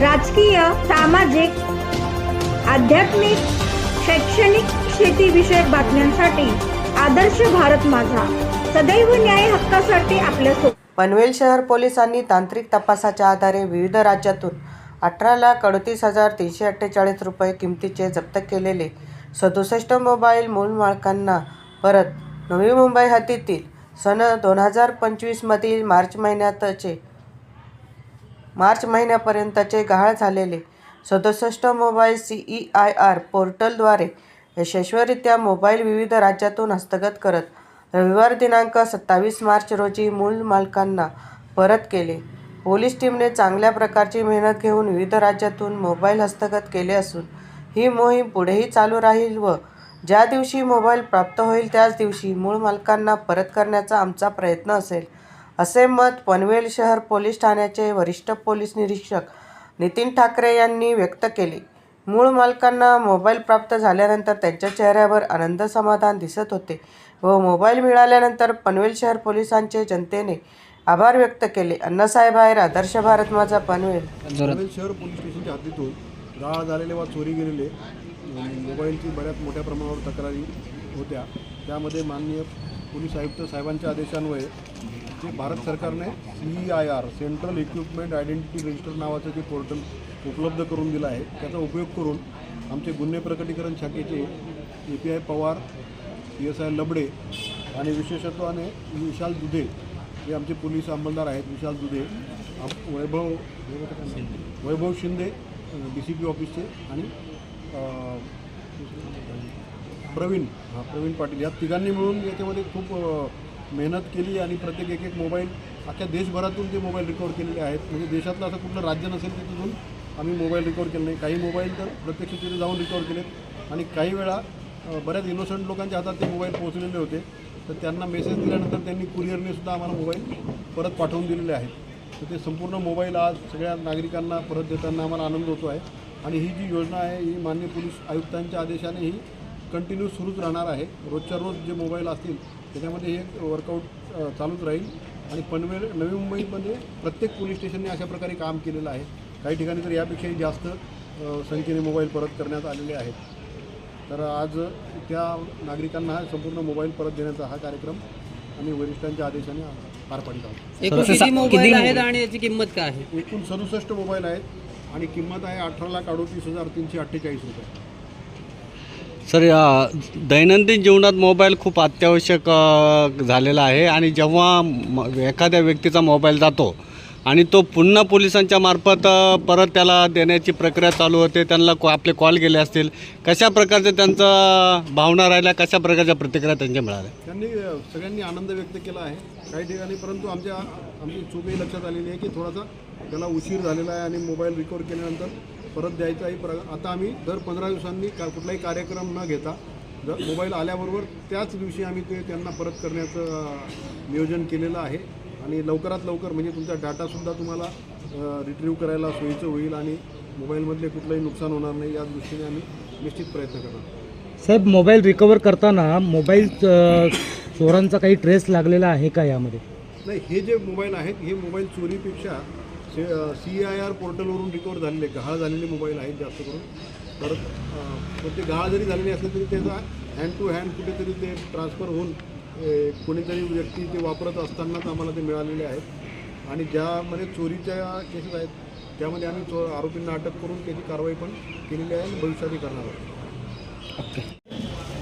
राजकीय सामाजिक आध्यात्मिक शैक्षणिक शेतीविषयक बातम्यांसाठी आदर्श भारत माझा. सदैव न्याय हक्कासाठी आपल्या पनवेल शहर पोलिसांनी तांत्रिक तपासाच्या आधारे विविध राज्यातून अठरा लाख अडतीस हजार तीनशे अठ्ठेचाळीस रुपये किमतीचे जप्त केलेले सदुसष्ट मोबाईल मूळ मालकांना परत नवी मुंबई हद्दीतील सन दोन हजार पंचवीसमधील मार्च महिन्यातचे मार्च महिन्यापर्यंतचे गहाळ झालेले सदुसष्ट mobile C E I R पोर्टलद्वारे यशस्वीरित्या मोबाईल विविध राज्यातून हस्तगत करत रविवार दिनांक सत्तावीस मार्च रोजी मूळ मालकांना परत केले. पोलीस टीमने चांगल्या प्रकारची मेहनत घेऊन विविध राज्यातून मोबाईल हस्तगत केले असून ही मोहीम पुढेही चालू राहील व ज्या दिवशी मोबाईल प्राप्त होईल त्याच दिवशी मूळ मालकांना परत करण्याचा आमचा प्रयत्न असेल. असे मत पनवेल शहर पोलीस ठाण्याचे वरिष्ठ पोलीस निरीक्षक नितीन ठाकरे यांनी व्यक्त केले. मूळ मालकांना मोबाईल प्राप्त झाल्यानंतर त्यांच्या चेहऱ्यावर आनंद समाधान दिसत होते व मोबाईल मिळाल्यानंतर पनवेल शहर पोलिसांचे जनतेने आभार व्यक्त केले. अण्णासाहेब आहेर आदर्श भारत माझा पनवेल. पनवेल शहर पोलीस स्टेशनच्या हद्दीतून गाळ झालेले वा चोरी गेलेले मोबाईलची बऱ्याच मोठ्या प्रमाणावर तक्रारी होत्या. त्यामध्ये माननीय पोलीस आयुक्त साहेबांच्या आदेशान्वये भारत सरकारने C I R central equipment identity register नावाचं जे पोर्टल उपलब्ध करून दिलं आहे त्याचा उपयोग करून आमचे गुन्हे प्रकटीकरण शाखेचे A P I Pawar P S I Labade आणि विशेषत्वाने विशाल दुधे हे आमचे पोलीस अंमलदार आहेत. Vishal Dudhe Vaibhav Vaibhav Shinde D C P ऑफिसचे आणि प्रवीण हा प्रवीण पाटील. या तिघांनी मिळून याच्यामध्ये खूप मेहनत केली आणि प्रत्येक एक एक मोबाईल अख्ख्या देशभरातून ते मोबाईल रिकवर केलेले आहेत. म्हणजे देशातलं असं कुठलं राज्य नसेल की तिथून आम्ही मोबाईल रिकवर केले नाही. काही मोबाईल तर प्रत्यक्ष तिथे जाऊन रिकवर केलेत. आणि काही वेळा बऱ्याच इनोसंट लोकांच्या हातात ते मोबाईल पोहोचलेले होते. तर त्यांना मेसेज दिल्यानंतर त्यांनी कुरिअरने सुद्धा आम्हाला मोबाईल परत पाठवून दिलेले आहेत. तर ते संपूर्ण मोबाईल आज सगळ्या नागरिकांना परत देताना आम्हाला आनंद होतो आहे. आणि ही जी योजना आहे ही मान्य पोलीस आयुक्तांच्या आदेशाने ही कंटिन्यू सुरूच राहणार आहे. रोजच्या रोज जे मोबाईल असतील त्याच्यामध्ये हे वर्कआउट चालूच राहील. आणि पनवेल नवी मुंबईमध्ये प्रत्येक पोलीस स्टेशनने अशा प्रकारे काम केलेलं आहे. काही ठिकाणी तर यापेक्षाही जास्त संख्येने मोबाईल परत करण्यात आलेले आहेत. तर आज त्या नागरिकांना हा संपूर्ण मोबाईल परत देण्याचा हा कार्यक्रम आणि वरिष्ठांच्या आदेशाने पार एकूण मोबाईल आहेत आणि याची किंमत काय आहे? एकूण सदुसष्ट मोबाईल आहेत आणि किंमत आहे अठरा लाख अडोतीस हजार तीनशे अठ्ठेचाळीस रुपये. सर या दैनंदिन जीवनात मोबाईल खूप अत्यावश्यक झालेला आहे आणि जेव्हा एखाद्या व्यक्तीचा मोबाईल जातो आणि तो पुन्हा पोलिसांच्या मार्फत परत त्याला देण्याची प्रक्रिया चालू होते त्यांना कॉ आपले कॉल गेले असतील कशा प्रकारचे त्यांचं भावना राहिल्या कशा प्रकारच्या प्रतिक्रिया त्यांच्या मिळाल्या? त्यांनी सगळ्यांनी आनंद व्यक्त केला आहे काही ठिकाणी परंतु आमच्या आमची चूकही लक्षात आलेली आहे की थोडासा त्याला उशीर झालेला आहे आणि मोबाईल रिकवर केल्यानंतर परत द्यायचाही प्र आता आम्ही दर पंधरा दिवसांनी का कुठलाही कार्यक्रम न घेता जर मोबाईल आल्याबरोबर त्याच दिवशी आम्ही ते त्यांना परत करण्याचं नियोजन केलेलं आहे. आणि लवकरात लवकर म्हणजे तुमचा डाटासुद्धा तुम्हाला रिट्रीव्ह करायला सोयीचं होईल आणि मोबाईलमधले कुठलंही नुकसान होणार नाही या दृष्टीने आम्ही निश्चित प्रयत्न करणार साहेब मोबाईल रिकवर करताना मोबाईल चोरांचा काही ट्रेस लागलेला आहे का यामध्ये? नाही हे जे मोबाईल आहेत हे मोबाईल चोरीपेक्षा सी आय आर पोर्टलवरून रिकवर झालेले गहाळ झालेले मोबाईल आहेत जास्त करून. तर पण ते गहाळ जरी झालेले असले तरी त्याचा हँड टू हँड कुठेतरी ते ट्रान्सफर होऊन कोणीतरी व्यक्ती ते वापरत असतानाच आम्हाला ते मिळालेले आहेत. आणि ज्यामध्ये चोरीच्या केसेस आहेत त्यामध्ये आम्ही चो आरोपींना अटक करून त्याची कारवाई पण केलेली आहे आणि भविष्यातही करणार आहोत.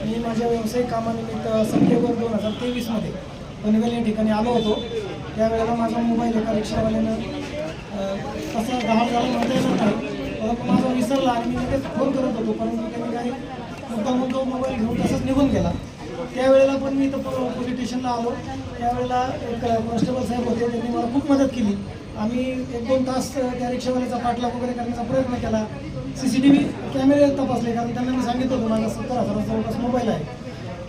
मी माझ्या व्यावसायिक कामानिमित्त सप्टेंबर दोन हजार तेवीसमध्ये पनवेल या ठिकाणी आलो होतो. त्यावेळेला माझा मोबाईल एका रिक्षावाल्यानं अं, गहाळ झालं म्हणता येणार नाही. परंतु माझा विसरला आणि मी लगेच फोन करत होतो. परंतु त्यांनी काही मुद्दा मुद्दा मोबाईल घेऊन तसंच निघून गेला. त्यावेळेला पण मी इथं पोलीस स्टेशनला आलो. त्यावेळेला एक कॉन्स्टेबल साहेब होते. त्यांनी मला खूप मदत केली. आम्ही एक दोन तास त्या रिक्षावाल्याचा पाठलाग वगैरे करण्याचा प्रयत्न केला. सी सी टी व्ही कॅमेरे तपासले. कारण त्यांना मी सांगितलं होतं माझा सत्तर हजाराचा मोबाईल आहे.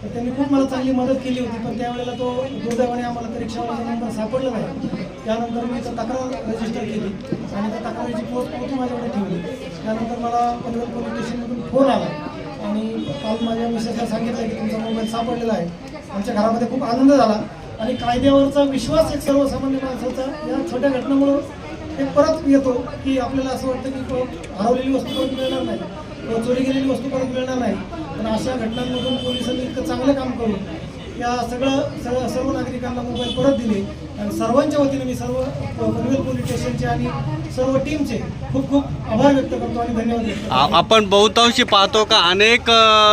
तर त्यांनी खूप मला चांगली मदत केली होती पण त्यावेळेला तो दुर्दैवाने आम्हाला त्या रिक्षावाल्याचा नंबर सापडला नाही. त्यानंतर मी तर तक्रार रजिस्टर केली आणि त्या तक्रारीची पोस्ट पोहोची माझ्याकडे ठेवली. त्यानंतर मला पनवेल पोलीस स्टेशनमधून फोन आला आणि काल माझ्या मिसेसला सांगितलं की तुमचा मोबाईल सापडलेला आहे. आमच्या घरामध्ये खूप आनंद झाला आणि कायद्यावरचा विश्वास एक सर्वसामान्य माणसाचा या छोट्या घटनेमुळं हे परत येतो की आपल्याला असं वाटतं की हरवलेली वस्तू परत मिळणार नाही. चोरी गेलेली वस्तू परत मिळणार नाही. पण अशा घटनांमधून पोलिसांनी इतकं चांगलं काम करून या सगळं सगळं सर्व नागरिकांना मोबाईल परत दिले. आणि सर्वांच्या वतीने मी सर्व पनवेल पोलीस स्टेशनचे आणि सर्व टीमचे खूप खूप आभार व्यक्त करतो आणि धन्यवाद आपण बहुतांशी पाहतो का अनेक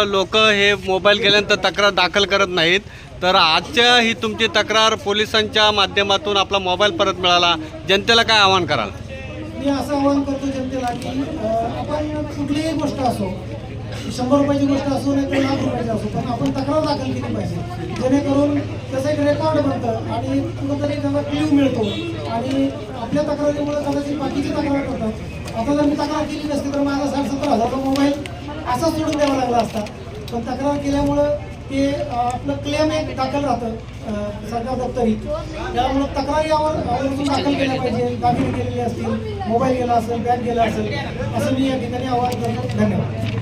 लोक हे मोबाईल गेल्यानंतर तक्रार दाखल करत नाहीत. तर आजच्या ही तुमची तक्रार पोलिसांच्या माध्यमातून आपला मोबाईल परत मिळाला. जनतेला काय आवाहन कराल? मी असं आवाहन करतो जनतेला की आपण कुठलीही गोष्ट असो शंभर रुपयाची गोष्ट असो नाही तर लाख रुपयाची असो पण आपण तक्रार दाखल केली पाहिजे. जेणेकरून त्याचं एक रेकॉर्ड बनतं आणि कुठंतरी त्याचा क्ल्यू मिळतो. आणि आपल्या तक्रारीमुळे कदाचित बाकीची तक्रार करतात. आता जर मी तक्रार केली नसती तर माझा साठ सत्तर हजारचा मोबाईल असाच सोडून द्यावा लागला असता. पण तक्रार केल्यामुळं ते आपलं क्लेम एक दाखल राहतं सरकार दप्तरी. त्यामुळं तक्रारी यावर दाखल केल्या पाहिजे. दाखल केलेले असतील मोबाईल गेला असेल बॅग गेला असेल असं मी या ठिकाणी आवाहन करतो. धन्यवाद.